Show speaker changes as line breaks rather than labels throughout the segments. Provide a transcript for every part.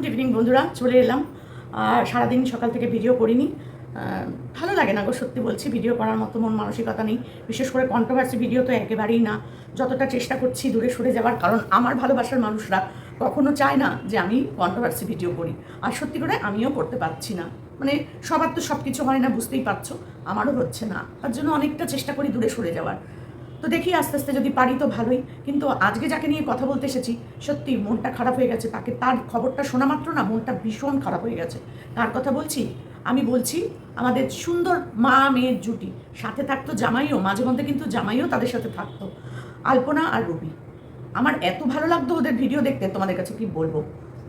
Good evening বন্ধুরা। চলে এলাম। আর সারাদিন সকাল থেকে ভিডিও করিনি। ভালো লাগে না গো, সত্যি বলছি ভিডিও করার মতো মন মানসিকতা নেই। বিশেষ করে কন্ট্রোভার্সি ভিডিও তো একেবারেই না। যতটা চেষ্টা করছি দূরে সরে যাওয়ার, কারণ আমার ভালোবাসার মানুষরা কখনো চায় না যে আমি কন্ট্রোভার্সি ভিডিও করি। আর সত্যি করে আমিও করতে পারছি না। মানে সবার তো সব কিছু হয় না, বুঝতেই পারছ। আমারও হচ্ছে না। তার জন্য অনেকটা চেষ্টা করি দূরে সরে যাওয়ার। তো দেখি আস্তে আস্তে যদি পারি তো ভালোই। কিন্তু আজকে যাকে নিয়ে কথা বলতে এসেছি, সত্যি মনটা খারাপ হয়ে গেছে। তাকে তার খবরটা শোনা মাত্র না, মনটা ভীষণ খারাপ হয়ে গেছে। তার কথা বলছি, আমি বলছি, আমাদের সুন্দর মা মেয়ের জুটি। সাথে থাকতো জামাইও, মাঝে মধ্যে কিন্তু জামাইও তাদের সাথে থাকতো। আলপনা আর রুবি। আমার এত ভালো লাগতো ওদের ভিডিও দেখতে, তোমাদের কাছে কি বলব?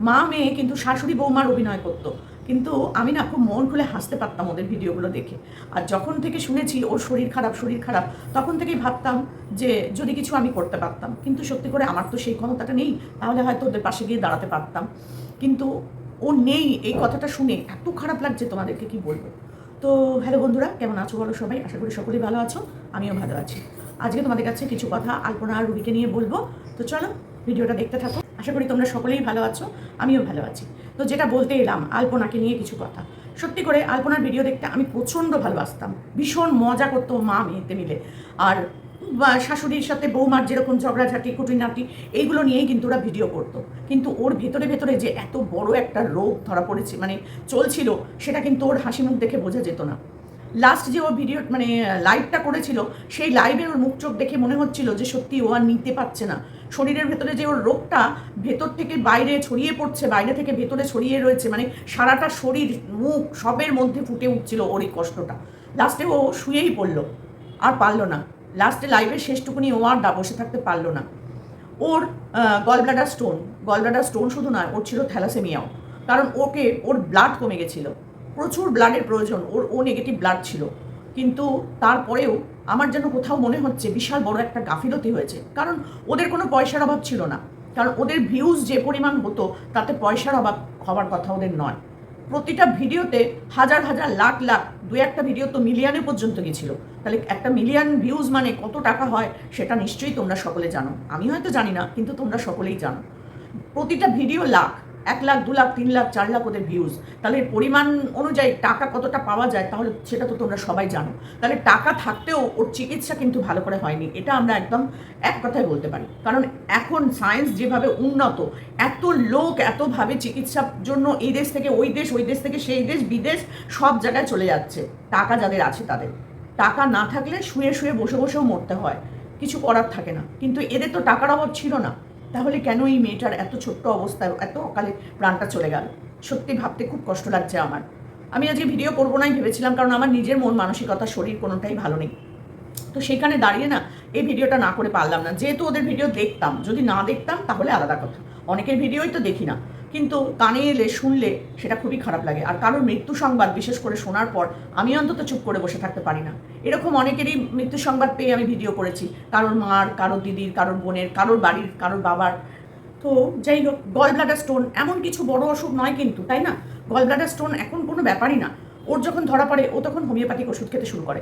মা মেয়ে কিন্তু শাশুড়ি বৌমার অভিনয় করতো। কিন্তু আমি না খুব মন খুলে হাসতে পারতাম ওদের ভিডিওগুলো দেখে। আর যখন থেকে শুনেছি ওর শরীর খারাপ শরীর খারাপ, তখন থেকেই ভাবতাম যে যদি কিছু আমি করতে পারতাম। কিন্তু সত্যি করে আমার তো সেই ক্ষমতাটা নেই, তাহলে হয়তো ওদের পাশে গিয়ে দাঁড়াতে পারতাম। কিন্তু ও নেই এই কথাটা শুনে এত খারাপ লাগছে তোমাদেরকে কি বলব? তো হ্যালো বন্ধুরা, কেমন আছো বলো সবাই? আশা করি সকলেই ভালো আছো, আমিও ভালো আছি। আজকে তোমাদের কাছে কিছু কথা আলপনা আর রুবিকে নিয়ে বলব। তো চলো ভিডিওটা দেখতে থাকো। আশা করি তোমরা সকলেই ভালো আছো, আমিও ভালো আছি। তো যেটা বলতে এলাম, আলপনাকে নিয়ে কিছু কথা। সত্যি করে আলপনার ভিডিও দেখতে আমি প্রচণ্ড ভালোবাসতাম। ভীষণ মজা করতো মা মেয়েতে মিলে। আর শাশুড়ির সাথে বৌমার যেরকম ঝগড়াঝাটি কুটিনাটি এইগুলো নিয়েই কিন্তু ওরা ভিডিও করতো। কিন্তু ওর ভেতরে ভেতরে যে এত বড় একটা রোগ ধরা পড়েছে মানে চলছিল, সেটা কিন্তু ওর হাসি মুখ দেখে বোঝা যেত না। লাস্ট যে ও ভিডিও মানে লাইভটা করেছিল, সেই লাইভের ওর মুখ চোখ দেখে মনে হচ্ছিল যে সত্যি ও আর নিতে পারছে না। শরীরের ভেতরে যে ওর রোগটা ভেতর থেকে বাইরে ছড়িয়ে পড়ছে, বাইরে থেকে ভেতরে ছড়িয়ে রয়েছে মানে সারাটা শরীর, মুখ সবের মধ্যে ফুটে উঠছিল ওর এই কষ্টটা। লাস্টে ও শুয়েই পড়ল, আর পারল না। লাস্টে লাইভের শেষটুকুনি ও আর বসে থাকতে পারল না। ওর গলব্লাডার স্টোন গলব্লাডার স্টোন শুধু নয়, ওর ছিল থ্যালাসেমিয়াও কারণ ওকে, ওর ব্লাড কমে গেছিল। প্রচুর ব্লাডের প্রয়োজন, ওর ও নেগেটিভ ব্লাড ছিল। কিন্তু তারপরেও আমার যেন কোথাও মনে হচ্ছে বিশাল বড় একটা গাফিলতি হয়েছে। কারণ ওদের কোনো পয়সার অভাব ছিল না। কারণ ওদের ভিউজ যে পরিমাণ হতো, তাতে পয়সার অভাব হওয়ার কথা ওদের নয়। প্রতিটা ভিডিওতে হাজার হাজার, লাখ লাখ দু একটা ভিডিও তো মিলিয়নে পর্যন্ত গেছিল তাহলে একটা মিলিয়ন ভিউজ মানে কত টাকা হয়, সেটা নিশ্চয়ই তোমরা সকলে জানো। আমি হয়তো জানি না, কিন্তু তোমরা সকলেই জানো। প্রতিটা ভিডিও লাখ এক লাখ, দু লাখ, তিন লাখ, চার লাখ ওদের ভিউজ তাহলে পরিমাণ অনুযায়ী টাকা কতটা পাওয়া যায়, তাহলে সেটা তো তোমরা সবাই জানো। তাহলে টাকা থাকতেও ওর চিকিৎসা কিন্তু ভালো করে হয়নি। এটা আমরা একদম এক কথায় বলতে পারি। কারণ এখন সায়েন্স যেভাবে উন্নত, এত লোক এতভাবে চিকিৎসার জন্য এই দেশ থেকে, ওই দেশ ওই দেশ থেকে, সেই দেশ, বিদেশ, সব জায়গায় চলে যাচ্ছে। টাকা যাদের আছে তাদের। টাকা না থাকলে শুয়ে শুয়ে বসে বসেও মরতে হয়। কিছু করার থাকে না। কিন্তু এদের তো টাকার অভাব ছিল না। তাহলে কেন এই মেয়েটার এত ছোট্ট অবস্থায়, এত অকালে প্রাণটা চলে গেল? সত্যি ভাবতে খুব কষ্ট লাগছে আমার। আমি আজকে ভিডিও করব নাই ভেবেছিলাম, কারণ আমার নিজের মন, মানসিকতা, শরীর কোনোটাই ভালো নেই। তো সেখানে দাঁড়িয়ে না এই ভিডিওটা না করে পারলাম না। যেহেতু ওদের ভিডিও দেখতাম, যদি না দেখতাম তাহলে আলাদা কথা। অনেকের ভিডিওই তো দেখি না। কিন্তু কানে এলে, শুনলে সেটা খুবই খারাপ লাগে। আর কারোর মৃত্যু সংবাদ বিশেষ করে শোনার পর আমি অন্তত চুপ করে বসে থাকতে পারি না। এরকম অনেকেরই মৃত্যু সংবাদ পেয়ে আমি ভিডিও করেছি। কারোর মার, কারোর দিদির, কারোর বোনের, কারোর বাড়ির, কারোর বাবার। তো যাই হোক গল ব্লাডার স্টোন এমন কিছু বড় অসুখ নয় কিন্তু, তাই না? গল ব্লাডার স্টোন এখন কোনো ব্যাপারই না। ওর যখন ধরা পড়ে, ও তখন হোমিওপ্যাথিক ওষুধ খেতে শুরু করে।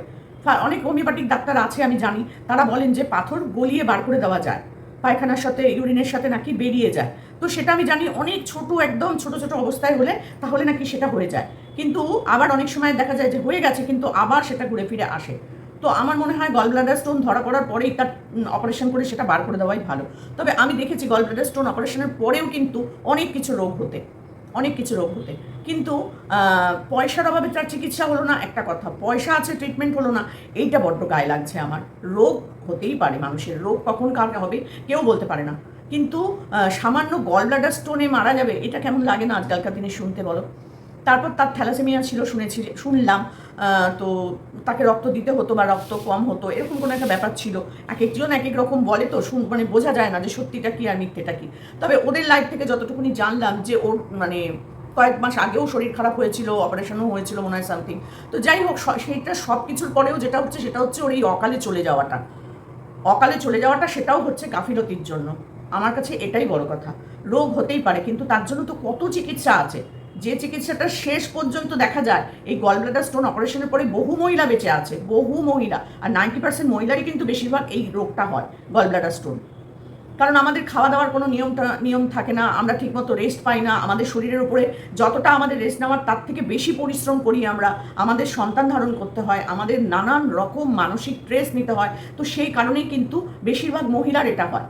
অনেক হোমিওপ্যাথিক ডাক্তার আছে, আমি জানি। তারা বলেন যে পাথর গলিয়ে বার করে দেওয়া যায়। পায়খানার সাথে, ইউরিনের সাথে নাকি বেরিয়ে যায়। তো সেটা আমি জানি অনেক ছোট, একদম ছোট ছোট অবস্থায় হলে তাহলে নাকি সেটা হয়ে যায়। কিন্তু আবার অনেক সময় দেখা যায় যে হয়ে গেছে, কিন্তু আবার সেটা ঘুরে ফিরে আসে। তো আমার মনে হয় গল ব্লাডার স্টোন ধরা পড়ার পরেই তার অপারেশন করে সেটা বার করে দেওয়াই ভালো। তবে আমি দেখেছি গল ব্লাডার স্টোন অপারেশনের পরেও কিন্তু অনেক কিছু রোগ হতে। অনেক কিছু রোগ হতে কিন্তু পয়সার অভাবে তার চিকিৎসা হলো না, একটা কথা, পয়সা আছে ট্রিটমেন্ট হলো না, এইটা বড্ড গায়ে লাগছে আমার। রোগ হতেই পারে মানুষের, রোগ কখন কার হবে কেউ বলতে পারে না। কিন্তু সামান্য গল ব্লাডার স্টোনে মারা যাবে, এটা কেমন লাগে না আজকালকার দিনে শুনতে বলো? তারপর তার থ্যালাসেমিয়া ছিল, শুনেছি, শুনলাম তো তাকে রক্ত দিতে হতো বা রক্ত কম হতো, এরকম কোনো একটা ব্যাপার ছিল। এক একজন এক এক রকম বলে তো, শুন মানে বোঝা যায় না যে সত্যিটা কী আর মিথ্যেটা কি। তবে ওদের লাইফ থেকে যতটুকুনি জানলাম যে ওর মানে কয়েক মাস আগেও শরীর খারাপ হয়েছিল অপারেশনও হয়েছিল, মনে হয় সামথিং তো যাই হোক সেইটা সব কিছুর পরেও যেটা হচ্ছে, সেটা হচ্ছে ওর এই অকালে চলে যাওয়াটা। অকালে চলে যাওয়াটা সেটাও হচ্ছে গাফিলতির জন্য। আমার কাছে এটাই বড় কথা। রোগ হতেই পারে, কিন্তু তার জন্য তো কত চিকিৎসা আছে। যে চিকিৎসাটা শেষ পর্যন্ত দেখা যায়, এই গলব্লাডার স্টোন অপারেশনের পরে বহু মহিলা বেঁচে আছে, বহু মহিলা। আর নাইনটি পার্সেন্ট মহিলারই কিন্তু বেশিরভাগ এই রোগটা হয় গলব্লাডার স্টোন কারণ আমাদের খাওয়া দাওয়ার কোনো নিয়মটা, নিয়ম থাকে না, আমরা ঠিকমতো রেস্ট পাই না, আমাদের শরীরের উপরে যতটা আমাদের রেস্ট নেওয়ার তার থেকে বেশি পরিশ্রম করি আমরা, আমাদের সন্তান ধারণ করতে হয়, আমাদের নানান রকম মানসিক স্ট্রেস নিতে হয়, তো সেই কারণেই কিন্তু বেশিরভাগ মহিলার এটা হয়।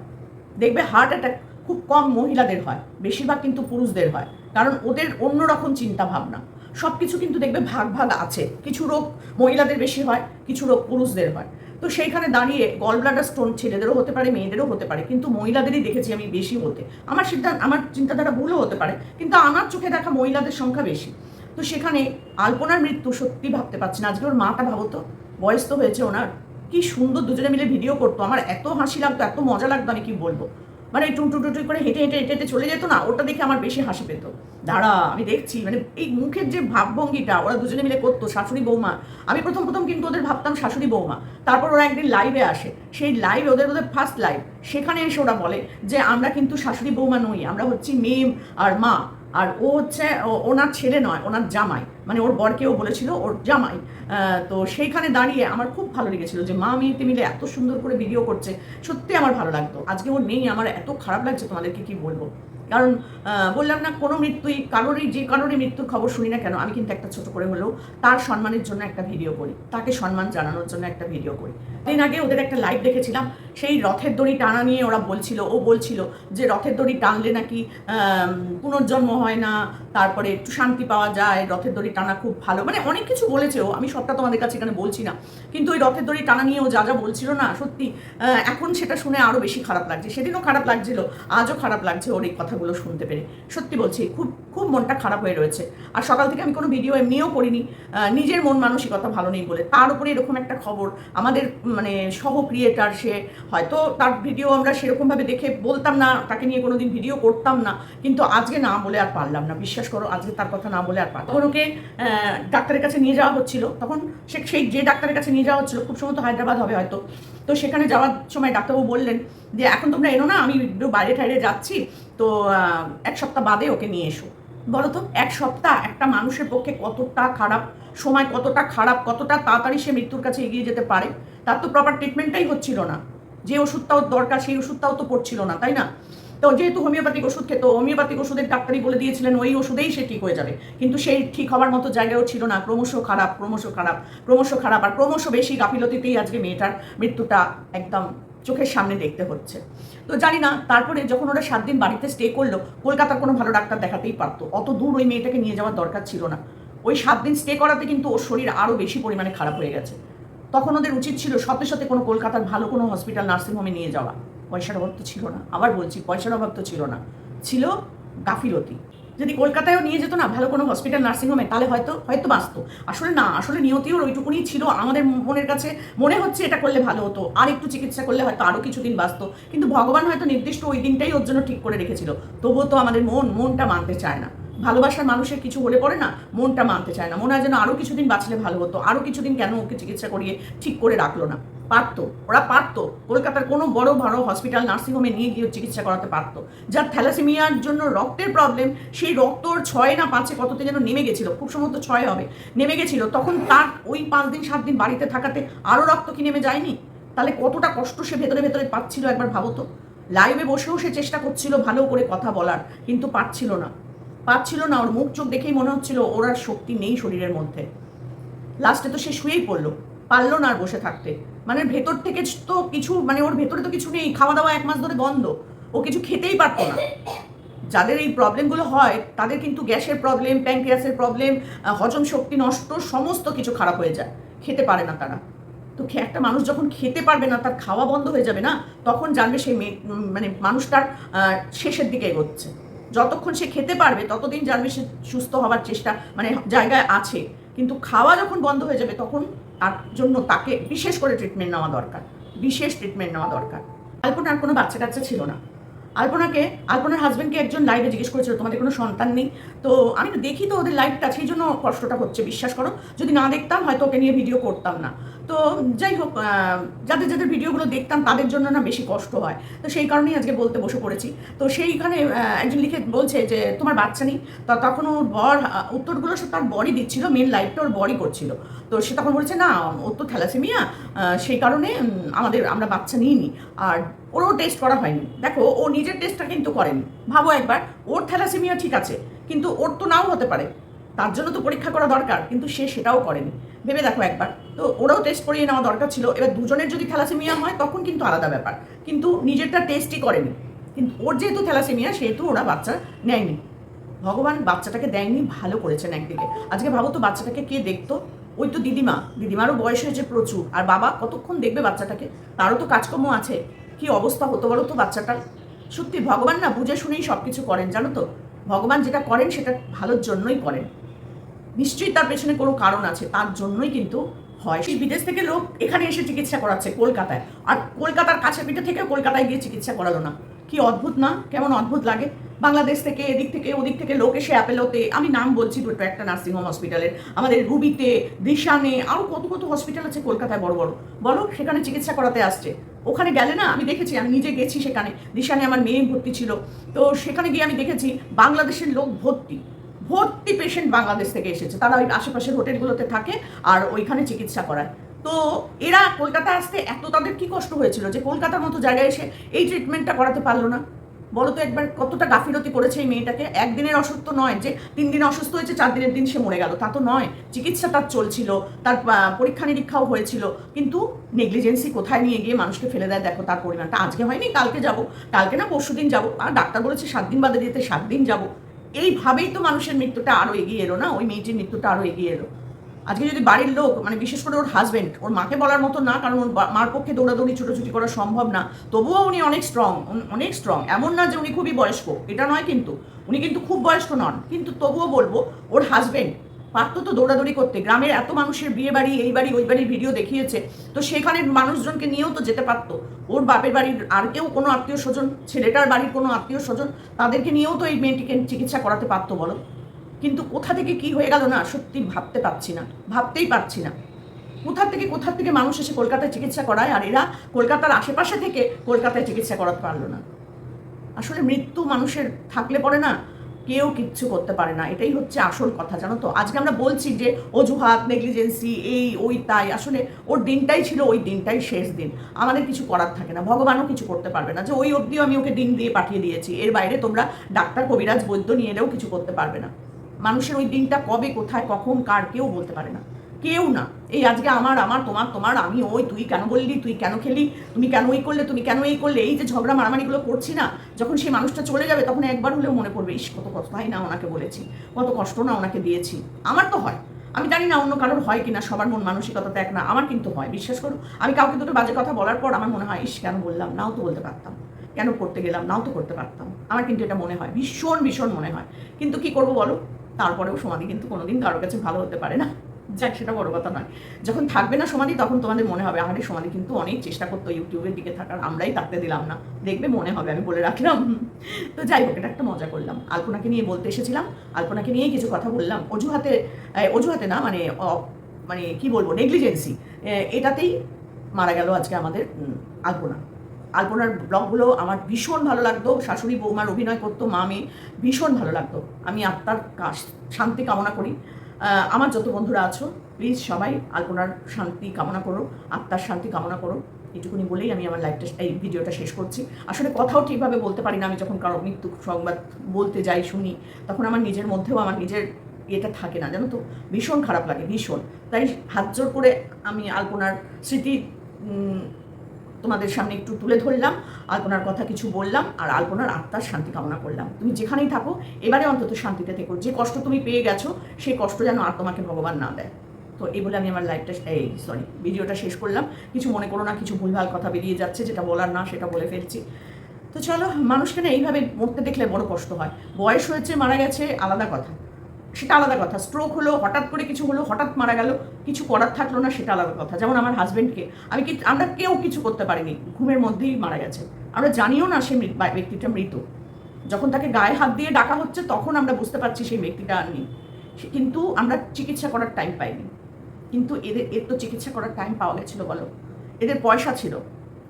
দেখবে হার্ট অ্যাটাক খুব কম মহিলাদের হয়, বেশিরভাগ কিন্তু পুরুষদের হয়। কারণ ওদের অন্যরকম চিন্তা ভাবনা সব কিছু কিন্তু দেখবে ভাগ ভাগ আছে। কিছু রোগ মহিলাদের বেশি হয়, কিছু রোগ পুরুষদের হয়। তো সেইখানে দাঁড়িয়ে গল ব্লাডার স্টোন ছেলেদেরও হতে পারে, মেয়েদেরও হতে পারে, কিন্তু মহিলাদেরই দেখেছি আমি বেশি হতে। আমার সিদ্ধান্ত আমার চিন্তাধারা ভুলও হতে পারে, কিন্তু আমার চোখে দেখা মহিলাদের সংখ্যা বেশি। তো সেখানে আলপনার মৃত্যু সত্যি ভাবতে পারছি না। আজকে ওর মাটা ভাবো তো, বয়স তো হয়েছে ওনার। কি সুন্দর দুজনে মিলে ভিডিও করতো। আমার এত হাসি লাগতো, এত মজা লাগতো, আমি কি বলব? মানে টু টু টু টু করে হেঁটে হেঁটে হেঁটে হেঁটে চলে যেত না, ওটা দেখে আমার বেশি হাসি পেত। দাঁড়া, আমি দেখছি মানে এই মুখের যে ভাবভঙ্গিটা, ওরা দুজনে মিলে করতো, শাশুড়ি বৌমা। আমি প্রথম প্রথম কিন্তু ওদের ভাবতাম শাশুড়ি বৌমা। তারপর ওরা একদিন লাইভে আসে। সেই লাইভ ওদের ওদের ফার্স্ট লাইভ সেখানে এসে ওরা বলে যে, আমরা কিন্তু শাশুড়ি বৌমা নই, আমরা হচ্ছি মেম আর মা। আর ও হচ্ছে ওনার ছেলে নয়, ওনার জামাই। মানে ওর বরকেও বলেছিল, ওর জামাই। তো সেইখানে দাঁড়িয়ে আমার খুব ভালো লেগেছিল যে মা মেয়েতে মিলে এত সুন্দর করে ভিডিও করছে। সত্যি আমার ভালো লাগতো। আজকে ও নেই, আমার এত খারাপ লাগছে তোমাদেরকে কি বলব? কারণ বললাম না কোনো মৃত্যুই, কারোরই যে কারোরই মৃত্যুর খবর শুনি না কেন, আমি কিন্তু একটা ছোট করে হলেও তার সম্মানের জন্য একটা ভিডিও করি, তাকে সম্মান জানানোর জন্য একটা ভিডিও করি। দিন আগে ওদের একটা লাইভ দেখেছিলাম, সেই রথের দড়ি টানা নিয়ে ওরা বলছিল, ও বলছিল যে রথের দড়ি টানলে নাকি পুনর্জন্ম হয় না, তারপরে একটু শান্তি পাওয়া যায়, রথের দড়ি টানা খুব ভালো মানে অনেক কিছু বলেছে ও আমি সবটা তোমাদের কাছে এখানে বলছি না। কিন্তু ওই রথের দড়ি টানা নিয়ে ও যা যা বলছিল না, সত্যি এখন সেটা শুনে আরও বেশি খারাপ লাগছে। সেদিনও খারাপ লাগছিল, আজও খারাপ লাগছে ওর এই কথাগুলো শুনতে পেরে। সত্যি বলছি, খুব খুব মনটা খারাপ হয়ে রয়েছে। আর সকাল থেকে আমি কোনো ভিডিও এমনিও করিনি। নিজের মন মানসিকতা ভালো নেই বলে। তার উপরে এরকম একটা খবর আমাদের মানে সহ ক্রিয়েটার সে হয়তো তার ভিডিও আমরা সেরকমভাবে দেখে বলতাম না, তাকে নিয়ে কোনোদিন ভিডিও করতাম না। কিন্তু আজকে না বলে আর পারলাম না। বিশ্বাস করো, আজকে তার কথা না বলে আর পারলাম তখন ওকে ডাক্তারের কাছে নিয়ে যাওয়া হচ্ছিল। তখন সে সেই যে ডাক্তারের কাছে নিয়ে যাওয়া হচ্ছিল, খুব সম্ভবত হায়দ্রাবাদ হবে হয়তো। তো সেখানে যাওয়ার সময় ডাক্তারবাবু বললেন যে, এখন তোমরা এনো না, আমি বাইরে টাইরে যাচ্ছি। তো এক সপ্তাহ বাদে ওকে নিয়ে এসো। বলো তো এক সপ্তাহ একটা মানুষের পক্ষে কতটা খারাপ, সময় কতটা খারাপ, কতটা তাড়াতাড়ি সে মৃত্যুর কাছে এগিয়ে যেতে পারে, তার তো প্রপার ট্রিটমেন্টটাই হচ্ছিল না। যে ওষুধটাও দরকার, সেই ওষুধটাও তো পড়ছিল না, তাই না? তো যেহেতু হোমিওপ্যাথিক ওষুধ খেত, হোমিওপ্যাথিক ওষুধের ডাক্তারই বলে দিয়েছিলেন, ওই ওষুধেই সে ঠিক হয়ে যাবে। কিন্তু সেই ঠিক হওয়ার মতো জায়গাও ছিল না, ক্রমশ খারাপ ক্রমশ খারাপ ক্রমশ খারাপ, আর ক্রমশ বেশি গাফিলতিতেই আজকে মেয়েটার মৃত্যুটা একদম চোখের সামনে দেখতে হচ্ছে। তো জানি না, তারপরে যখন ওরা সাত দিন বাড়িতে স্টে করল, কলকাতার কোনো ভালো ডাক্তার দেখাতেই পারতো। অত দূর ওই মেয়েটাকে নিয়ে যাওয়ার দরকার ছিল না। ওই সাত দিন স্টে করাতে কিন্তু ওর শরীর আরও বেশি পরিমাণে খারাপ হয়ে গেছে। তখন ওদের উচিত ছিল সাথে সাথে কোনো কলকাতার ভালো কোনো হসপিটাল নার্সিংহোমে নিয়ে যাওয়া। পয়সার অভাব তো ছিল না। আবার বলছি, পয়সার অভাব তো ছিল না। ছিল গাফিলতি। যদি কলকাতায়ও নিয়ে যেত না, ভালো কোনো হসপিটাল নার্সিংহোমে তাহলে হয়তো হয়তো বাঁচত। আসলে না, আসলে নিয়তিও ওইটুকুনি ছিল। আমাদের মনের কাছে মনে হচ্ছে এটা করলে ভালো হতো। আর একটু চিকিৎসা করলে হয়তো আরও কিছুদিন বাঁচত। কিন্তু ভগবান হয়তো নির্দিষ্ট ওই দিনটাই ওর জন্য ঠিক করে রেখেছিল। তবুও তো আমাদের মন, মনটা মানতে চায় না। ভালোবাসার মানুষের কিছু হলে পরে না, মনটা মানতে চায় না। মনে হয় যেন আরও কিছুদিন বাঁচলে ভালো হতো। আরও কিছুদিন কেন ওকে চিকিৎসা করিয়ে ঠিক করে রাখল না। পারতো, ওরা পারতো। কলকাতার কোনো বড় বড় হসপিটাল নার্সিংহোমে নিয়ে গিয়ে চিকিৎসা করাতে পারতো। যার থ্যালাসেমিয়ার জন্য রক্তের প্রবলেম সেই রক্ত ওর ছয় না পাঁচে কততে যেন নেমে গেছিল, খুব সম্ভবত ছয় হবে, নেমে গেছিল। তখন তার ওই পাঁচ দিন, সাত দিন বাড়িতে থাকাতে আরও রক্ত কি নেমে যায়নি? তাহলে কতটা কষ্ট সে ভেতরে ভেতরে পাচ্ছিল একবার ভাবো তো। লাইভে বসেও সে চেষ্টা করছিল ভালো করে কথা বলার, কিন্তু পারছিল না। পারছিল না, ওর মুখ চোখ দেখেই মনে হচ্ছিল ওর আর শক্তি নেই শরীরের মধ্যে। লাস্টে তো সে শুয়েই পড়ল। পারল না আর বসে থাকতে। মানে ভেতর থেকে তো কিছু মানে ওর ভেতরে তো কিছু নেই খাওয়া দাওয়া এক মাস ধরে বন্ধ। ও কিছু খেতেই পারতো না। যাদের এই প্রবলেমগুলো হয়, তাদের কিন্তু গ্যাসের প্রবলেম প্যাঙ্ক্রিয়াসের প্রবলেম হজম শক্তি নষ্ট, সমস্ত কিছু খারাপ হয়ে যায়। খেতে পারে না তারা। তো একটা মানুষ যখন খেতে পারবে না, তার খাওয়া বন্ধ হয়ে যাবে না, তখন জানবে সেই মানে মানুষটার শেষের দিকে এগোচ্ছে। যতক্ষণ সে খেতে পারবে, ততদিন জানবে সে সুস্থ হওয়ার চেষ্টা মানে জায়গায় আছে। কিন্তু খাওয়া যখন বন্ধ হয়ে যাবে, তখন তার জন্য তাকে বিশেষ করে ট্রিটমেন্ট নেওয়া দরকার। বিশেষ ট্রিটমেন্ট নেওয়া দরকার। আলপনার কোনো বাচ্চা কাচ্চা ছিল না। আলপনাকে, আলপনার হাজব্যান্ডকে একজন লাইভে জিজ্ঞেস করেছিল, তোমাদের কোনো সন্তান নেই? তো আমি দেখি তো ওদের লাইভটা সেই জন্য কষ্টটা হচ্ছে, বিশ্বাস করো। যদি না দেখতাম, হয়তো ওকে নিয়ে ভিডিও করতাম না। তো যাই হোক যাদের যাদের ভিডিওগুলো দেখতাম, তাদের জন্য না বেশি কষ্ট হয়। তো সেই কারণেই আজকে বলতে বসে পড়েছি। তো সেইখানে একজন লিখে বলছে যে, তোমার বাচ্চা নেই? তো তখন ওর বর উত্তরগুলো সব তার বরই দিচ্ছিল মেন লাইফটা ওর বরই করছিল। তো সে তখন বলছে, না, ওর তো থ্যালাসেমিয়া। সেই কারণে আমাদের, আমরা বাচ্চা নিইনি। আর ওরও টেস্ট করা হয়নি। দেখো, ও নিজের টেস্টটা কিন্তু করেনি। ভাবো একবার, ওর থ্যালাসেমিয়া ঠিক আছে, কিন্তু ওর তো নাও হতে পারে। তার জন্য তো পরীক্ষা করা দরকার, কিন্তু সে সেটাও করেনি। ভেবে দেখো একবার। তো ওরাও টেস্ট করিয়ে নেওয়া দরকার ছিল। এবার দুজনের যদি থ্যালাসেমিয়া হয়, তখন কিন্তু আলাদা ব্যাপার। কিন্তু নিজেরটা টেস্টই করেনি। কিন্তু ওর যেহেতু থ্যালাসেমিয়া সেহেতু ওরা বাচ্চা নেয়নি। ভগবান বাচ্চাটাকে দেয়নি, ভালো করেছেন একদিকে। আজকে ভাবো তো বাচ্চাটাকে কে দেখতো? ওই তো দিদিমা। দিদিমারও বয়স হয়েছে প্রচুর। আর বাবা কতক্ষণ দেখবে বাচ্চাটাকে? তারও তো কাজকর্ম আছে। কি অবস্থা হতো বলো তো বাচ্চাটার? সত্যি, ভগবান না বুঝে শুনেই সব কিছু করেন, জানো তো? ভগবান যেটা করেন সেটা ভালোর জন্যই করেন। নিশ্চয়ই তার পেছনে কোনো কারণ আছে, তার জন্যই কিন্তু হয়। সেই বিদেশ থেকে লোক এখানে এসে চিকিৎসা করাচ্ছে কলকাতায়। আর কলকাতার কাছে পিঠে থেকে কলকাতায় গিয়ে চিকিৎসা করালো না। কি অদ্ভুত না? কেমন অদ্ভুত লাগে? বাংলাদেশ থেকে, এদিক থেকে, ওদিক থেকে লোক এসে অ্যাপেলোতে, আমি নাম বলছি দুটো একটা নার্সিংহোম হসপিটালের আমাদের রুবিতে, দিশানে আরও কত কত হসপিটাল আছে কলকাতায় বড় বড়। বলো, সেখানে চিকিৎসা করাতে আসছে। ওখানে গেলে না, আমি দেখেছি, আমি নিজে গেছি সেখানে, দিশানে আমার মেয়ে ভর্তি ছিল। তো সেখানে গিয়ে আমি দেখেছি, বাংলাদেশের লোক ভর্তি ভর্তি পেশেন্ট বাংলাদেশ থেকে এসেছে। তারা ওই আশেপাশের হোটেলগুলোতে থাকে আর ওইখানে চিকিৎসা করায়। তো এরা কলকাতা আসতে এত তাদের কি কষ্ট হয়েছিল যে কলকাতার মতো জায়গায় এসে এই ট্রিটমেন্টটা করাতে পারল না? বলো তো একবার কতটা গাফিলতি করেছে এই মেয়েটাকে? একদিনের অসুস্থ নয় যে তিন দিন অসুস্থ হয়েছে, চার দিনের দিন সে মরে গেল। তা তো নয়। চিকিৎসা তার চলছিল, তার পরীক্ষা নিরীক্ষাও হয়েছিল। কিন্তু নেগলিজেন্সি কোথায় নিয়ে গিয়ে মানুষকে ফেলে দেয়? দেখো তার পরিমাণটা। আজকে হয়নি, কালকে যাব। কালকে না পরশু দিন যাব। আর ডাক্তার বলেছে সাত দিন বাদে যেতে সাত দিন যাব। এইভাবেই তো মানুষের মৃত্যুটা আরও এগিয়ে এলো না? ওই মেয়েটির মৃত্যুটা আরও এগিয়ে এলো। আজকে যদি বাড়ির লোক মানে বিশেষ করে ওর হাজবেন্ড ওর মাকে বলার মতো না, কারণ ওর মার পক্ষে দৌড়াদৌড়ি, ছুটোছুটি করা সম্ভব না, তবুও উনি অনেক স্ট্রং অনেক স্ট্রং এমন না যে উনি খুবই বয়স্ক, এটা নয় কিন্তু, উনি কিন্তু খুব বয়স্ক নন, কিন্তু তবুও বলব, ওর হাজবেন্ড পারতো তো দৌড়াদৌড়ি করতে, গ্রামের এত মানুষের বিয়ে বাড়ি, এই বাড়ি, ওই বাড়ির ভিডিও দেখিয়েছে, তো সেখানে মানুষজনকে নিয়েও তো যেতে পারতো, ওর বাপের বাড়ির আর কেউ কোনো আত্মীয় স্বজন, ছেলেটার বাড়ির কোনো আত্মীয় স্বজন, তাদেরকে নিয়েও তো এই মেয়েটিকে চিকিৎসা করাতে পারতো, বলো? কিন্তু কোথা থেকে কি হয়ে গেল না, সত্যি ভাবতে পারছি না, ভাবতেই পারছি না। কোথা থেকে কোথা থেকে মানুষ এসে কলকাতায় চিকিৎসা করায় আর এরা কলকাতার আশেপাশে থেকে কলকাতায় চিকিৎসা করাতে পারল না? আসলে মৃত্যু মানুষের থাকলে পরে না, কেউ কিচ্ছু করতে পারে না, এটাই হচ্ছে আসল কথা, জানো তো? আজকে আমরা বলছি যে অজুহাত, নেগলিজেন্সি, এই, ওই, তাই, আসলে ওর দিনটাই ছিল ওই দিনটাই শেষ দিন, আমাদের কিছু করার থাকে না, ভগবানও কিছু করতে পারবে না, যে ওই অবধিও আমি ওকে দিন দিয়ে পাঠিয়ে দিয়েছি, এর বাইরে তোমরা ডাক্তার কবিরাজ বৈদ্য নিয়ে এলেও কিছু করতে পারবে না। মানুষের ওই দিনটা কবে, কোথায়, কখন, কার, কেউ বলতে পারে না। কেউ না। এই আজকে আমার আমার, তোমার তোমার, আমি ওই, তুই কেন বললি, তুই কেন খেলি, তুমি কেন ওই করলে, তুমি কেন এই করলে, এই যে ঝগড়া, মারামারিগুলো করছি না, যখন সেই মানুষটা চলে যাবে, তখন একবার হলেও মনে পড়বে, ইস, কত কথাই না ওনাকে বলেছি, কত কষ্ট না ওনাকে দিয়েছি। আমার তো হয়। আমি জানি না অন্য কারোর হয় কিনা, সবার মন মানসিকতা এক না, আমার কিন্তু হয়, বিশ্বাস করো। আমি কাউকে দুটো বাজে কথা বলার পর আমার মনে হয়, ইস, কেন বললাম, নাও তো বলতে পারতাম, কেন করতে গেলাম, নাও তো করতে পারতাম। আমার কিন্তু এটা মনে হয়, ভীষণ ভীষণ মনে হয়। কিন্তু কি করব বলো? তারপরেও সমাধি কিন্তু কোনোদিন কারোর কাছে ভালো হতে পারে না। যাক, সেটা বড় কথা নয়। যখন থাকবে না সমাধি, তখন তোমাদের মনে হবে আমাদের সমাধি কিন্তু অনেক চেষ্টা করতো ইউটিউবের দিকে থাকার, আমরাই থাকতে দিলাম না। দেখবে মনে হবে, আমি বলে রাখলাম। তো যাই হোক, এটা একটা মজা করলাম। আলপনাকে নিয়ে বলতে এসেছিলাম, আলপনাকে নিয়েই কিছু কথা বললাম। অজুহাতে অজুহাতে না মানে মানে কি বলব, নেগলিজেন্সি। এটাতেই মারা গেল আজকে আমাদের আলপনা। আলপনার ব্লগগুলো আমার ভীষণ ভালো লাগতো, শাশুড়ি বৌমার অভিনয় করতো, মা, মেয়ে, ভীষণ ভালো লাগতো। আমি আত্মার শান্তি কামনা করি। আমার যত বন্ধুরা আছো প্লিজ সবাই আলপনার শান্তি কামনা করো, আত্মার শান্তি কামনা করো। এটুকুনি বলেই আমি আমার লাইফটা এই ভিডিওটা শেষ করছি। আসলে কথাও ঠিকভাবে বলতে পারি না, আমি যখন কারও মৃত্যু সংবাদ বলতে যাই, শুনি, তখন আমার নিজের মধ্যেও আমার নিজের এটা থাকে না, জানো তো? ভীষণ খারাপ লাগে, ভীষণ। তাই হাত জোর করে আমি আলপনার স্মৃতি তোমাদের সামনে একটু তুলে ধরলাম, আলপনার কথা কিছু বললাম, আর আলপনার আত্মার শান্তি কামনা করলাম। তুমি যেখানেই থাকো, এবারে অন্তত শান্তিতে থেকো। যে কষ্ট তুমি পেয়ে গেছো, সেই কষ্ট যেন আর তোমাকে ভগবান না দেয়। তো এই বলে আমি আমার লাইফটা এই সরি ভিডিওটা শেষ করলাম। কিছু মনে করো না, কিছু ভুলভাল কথা বেরিয়ে যাচ্ছে, যেটা বলার না, সেটা বলে ফেলছি। তো চলো, মানুষকে না এইভাবে মরতে দেখলে বড় কষ্ট হয়। বয়স হয়েছে, মারা গেছে, আলাদা কথা। সেটা আলাদা কথা। স্ট্রোক হলো, হঠাৎ করে কিছু হলো, হঠাৎ মারা গেল, কিছু করার থাকল না, সেটা আলাদা কথা। যেমন আমার হাজব্যান্ডকে আমি কি আমরা কেউ কিছু করতে পারিনি, ঘুমের মধ্যেই মারা গেছে। আমরা জানিও না সে ব্যক্তিটা মৃত। যখন তাকে গায়ে হাত দিয়ে ডাকা হচ্ছে, তখন আমরা বুঝতে পারছি সেই ব্যক্তিটা আর নেই। কিন্তু আমরা চিকিৎসা করার টাইম পাইনি। কিন্তু এদের এর তো চিকিৎসা করার টাইম পাওয়া গেছিল বলো। এদের পয়সা ছিল।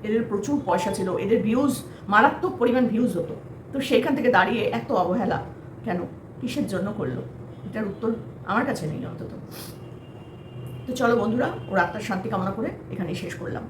এদের প্রচুর পয়সা ছিল। এদের ভিউজ মারাত্মক পরিমাণ ভিউজ হতো। তো সেইখান থেকে দাঁড়িয়ে এত অবহেলা কেন? কিসের জন্য করল? এটার উত্তর আমার কাছে নেই অন্তত। তো চলো বন্ধুরা ওর আত্মার শান্তি কামনা করে এখানেই শেষ করলাম।